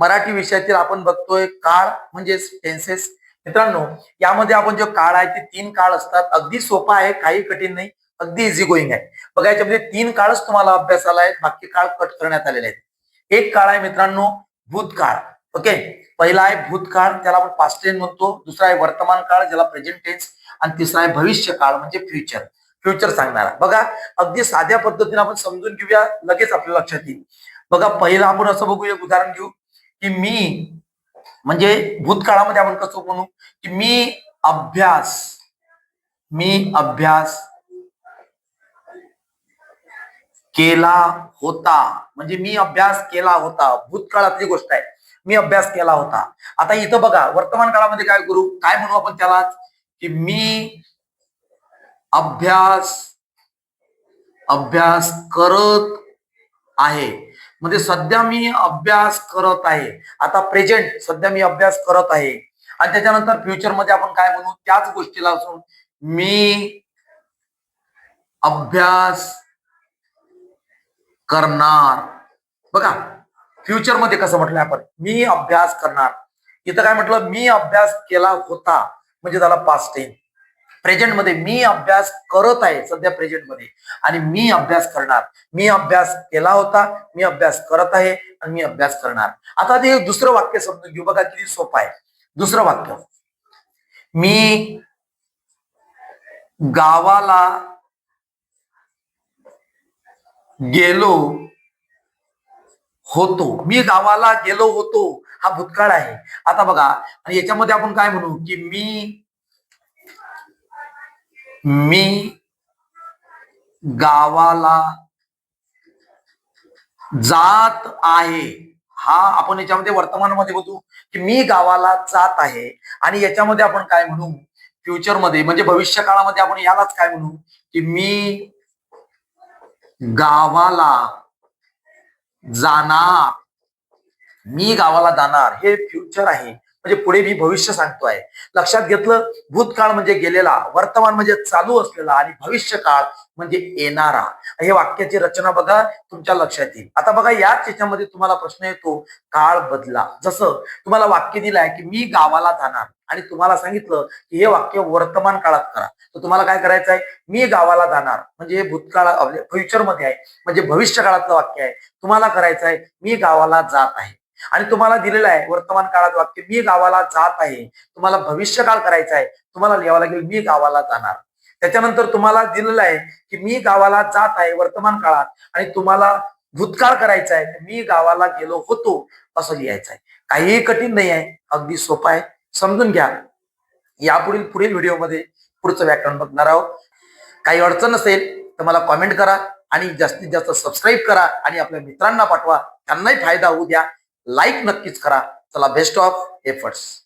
मराठी विषयातील आपण बघतोय काळ म्हणजे टेन्सेस मित्रांनो यामध्ये आपण जो काळ आहे ते तीन काळ असतात. अगदी सोपा आहे काही कठीण नाही अगदी इझी गोईंग आहे. बघा याच्यामध्ये तीन काळच तुम्हाला अभ्यासाला आहेत बाकी काळ कट करण्यात आलेले आहेत. एक काळ आहे मित्रांनो भूतकाळ. ओके? पहिला आहे भूतकाळ त्याला आपण पास्ट टेन्स म्हणतो. दुसरा आहे वर्तमान काळ ज्याला प्रेझेंट टेन्स आणि तिसरा आहे भविष्य काळ म्हणजे फ्युचर फ्युचर सांगणारा. बघा अगदी साध्या पद्धतीने आपण समजून घेऊया लगेच आपल्या लक्षात येईल. बघा पहिला आपण असं बघूया उदाहरण घेऊ. की मी म्हणजे भूतकाळामध्ये आपण कसं म्हणू की मी अभ्यास मी अभ्यास केला होता. म्हणजे मी अभ्यास केला होता. भूतकाळातली गोष्ट आहे. मी अभ्यास केला होता. आता इथं बघा वर्तमान काळामध्ये काय करू काय म्हणू आपण त्याला? की मी अभ्यास अभ्यास करत आहे. म्हणजे सध्या मी अभ्यास करत आहे. आता प्रेझेंट सध्या मी अभ्यास करत आहे. आणि त्याच्यानंतर फ्युचरमध्ये आपण काय म्हणू त्याच गोष्टीला असून मी अभ्यास करणार. बघा फ्युचरमध्ये कसं म्हटलंय आपण मी अभ्यास करणार. इथं काय म्हटलं मी अभ्यास केला होता. म्हणजे झाला पास्ट टेन प्रेझेंटमध्ये मी अभ्यास करत आहे सध्या प्रेझेंटमध्ये. आणि मी अभ्यास करणार. मी अभ्यास केला होता मी अभ्यास करत आहे आणि मी अभ्यास करणार. आता ते दुसरं वाक्य समजून घेऊ. बघा किती सोपं आहे. दुसरं वाक्य. मी गावाला गेलो होतो. मी गावाला गेलो होतो. हा भूतकाळ आहे. आता बघा. आणि याच्यामध्ये आपण काय म्हणू? की मी मी गावाला जात आहे. हा आपण याच्यामध्ये वर्तमानामध्ये बोलतो की मी गावाला जात आहे. आणि याच्यामध्ये आपण काय म्हणू? फ्युचरमध्ये म्हणजे भविष्य काळामध्ये आपण यालाच काय म्हणू? की मी गावाला जाणार. मी गावाला जाणार. हे फ्युचर आहे. म्हणजे पुढे मी भविष्य सांगतोय. लक्षात घेतलं भूतकाळ म्हणजे गेलेला वर्तमान म्हणजे चालू असलेला आणि भविष्य काळ म्हणजे येणारा. हे वाक्याची रचना बघा तुमच्या लक्षात येईल. आता बघा याच याच्यामध्ये तुम्हाला प्रश्न येतो काळ बदला. जसं तुम्हाला वाक्य दिलं आहे की मी गावाला जाणार आणि तुम्हाला सांगितलं की हे वाक्य वर्तमान काळात करा. तर तुम्हाला काय करायचं आहे? मी गावाला जाणार. म्हणजे हे भूतकाळ फ्युचरमध्ये आहे. म्हणजे भविष्य काळातलं वाक्य आहे. तुम्हाला करायचं आहे मी गावाला जात आहे. आणि तुम्हाला दिलेलं आहे वर्तमान काळात वाक्य मी गावाला जात आहे. तुम्हाला भविष्य काळ करायचा आहे. तुम्हाला लिहावं लागेल मी गावाला जाणार. त्याच्यानंतर तुम्हाला दिलेलं आहे की मी गावाला जात आहे वर्तमान काळात आणि तुम्हाला भूतकाळ करायचा आहे. मी गावाला गेलो होतो असं लिहायचं आहे. काहीही कठीण नाही आहे. अगदी सोपं आहे. समजून घ्या. यापुढील पुढील व्हिडिओमध्ये पुढचं व्याकरण बघणार आहोत. काही अडचण असेल तर मला कॉमेंट करा आणि जास्तीत जास्त सबस्क्राईब करा आणि आपल्या मित्रांना पाठवा. त्यांनाही फायदा होऊ द्या. लाईक नक्कीच करा. चला बेस्ट ऑफ एफर्ट्स